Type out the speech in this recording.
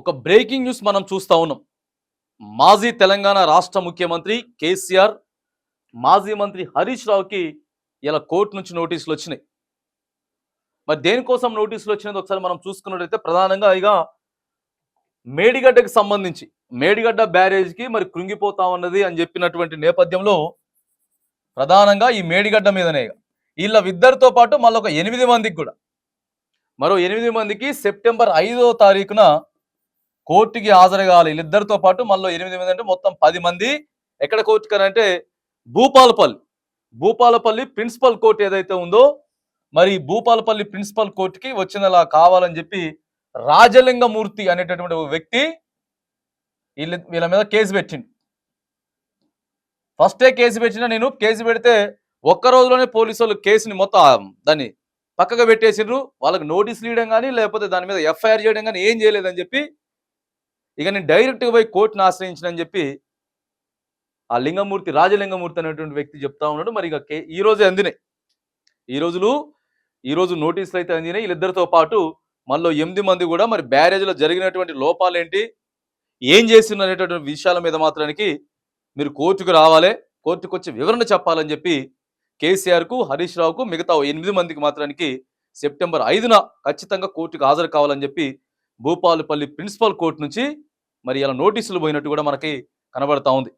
ఒక breaking news మనం చూస్తా ఉన్నాం. మాజీ తెలంగాణ రాష్ట్ర ముఖ్యమంత్రి కేసీఆర్ మాజీ మంత్రి హరీష్ రావుకి ఇలా కోర్టు నుంచి నోటీసులు వచ్చినాయి. మరి దేనికోసం నోటీసులు వచ్చినది ఒకసారి మనం చూసుకున్నట్లయితే ప్రధానంగా ఇక మేడిగడ్డకు సంబంధించి మేడిగడ్డ బ్యారేజ్కి మరి కృంగిపోతా ఉన్నది అని చెప్పినటువంటి నేపథ్యంలో ప్రధానంగా ఈ మేడిగడ్డ మీదనే ఇక. వీళ్ళ ఇద్దరితో పాటు మళ్ళీ ఒక ఎనిమిది మందికి కూడా. మరో ఎనిమిది మందికి సెప్టెంబర్ ఐదో తారీఖున కోర్టుకి హాజరు కావాలి. వీళ్ళిద్దరితో పాటు మళ్ళీ ఎనిమిది మంది అంటే మొత్తం పది మంది. ఎక్కడ కోర్టుకి అంటే భూపాలపల్లి. భూపాలపల్లి ప్రిన్సిపల్ కోర్టు ఏదైతే ఉందో మరి భూపాలపల్లి ప్రిన్సిపల్ కోర్టుకి వచ్చినలా కావాలని చెప్పి రాజలింగమూర్తి అనేటటువంటి ఒక వ్యక్తి వీళ్ళ వీళ్ళ మీద కేసు పెట్టిండు. ఫస్టే కేసు పెట్టిన నేను కేసు పెడితే ఒక్క రోజులోనే పోలీసు వాళ్ళు కేసుని మొత్తం దాన్ని పక్కగా పెట్టేసిండ్రు వాళ్ళకి నోటీసులు ఇవ్వడం కానీ లేకపోతే దాని మీద ఎఫ్ఐఆర్ చేయడం కానీ ఏం చేయలేదని చెప్పి ఇక నేను డైరెక్ట్గా పోయి కోర్టును ఆశ్రయించినని చెప్పి ఆ లింగమూర్తి రాజలింగమూర్తి అనేటువంటి వ్యక్తి చెప్తా ఉన్నాడు. మరి ఇక ఈ రోజే అందినాయి. ఈ రోజులు ఈ రోజు నోటీసులు అయితే అందినాయి. వీళ్ళిద్దరితో పాటు మళ్ళీ ఎనిమిది మంది కూడా మరి బ్యారేజ్లో జరిగినటువంటి లోపాలు ఏంటి ఏం చేస్తున్నారు అనేటటువంటి విషయాల మీద మాత్రానికి మీరు కోర్టుకు రావాలి కోర్టుకు వచ్చి వివరణ చెప్పాలని చెప్పి కేసీఆర్కు హరీష్ రావుకు మిగతా ఎనిమిది మందికి మాత్రానికి సెప్టెంబర్ ఐదున ఖచ్చితంగా కోర్టుకు హాజరు కావాలని చెప్పి భూపాలపల్లి ప్రిన్సిపల్ కోర్టు నుంచి మరి ఇలా నోటీసులు పోయినట్టు కూడా మనకి కనబడతా ఉంది.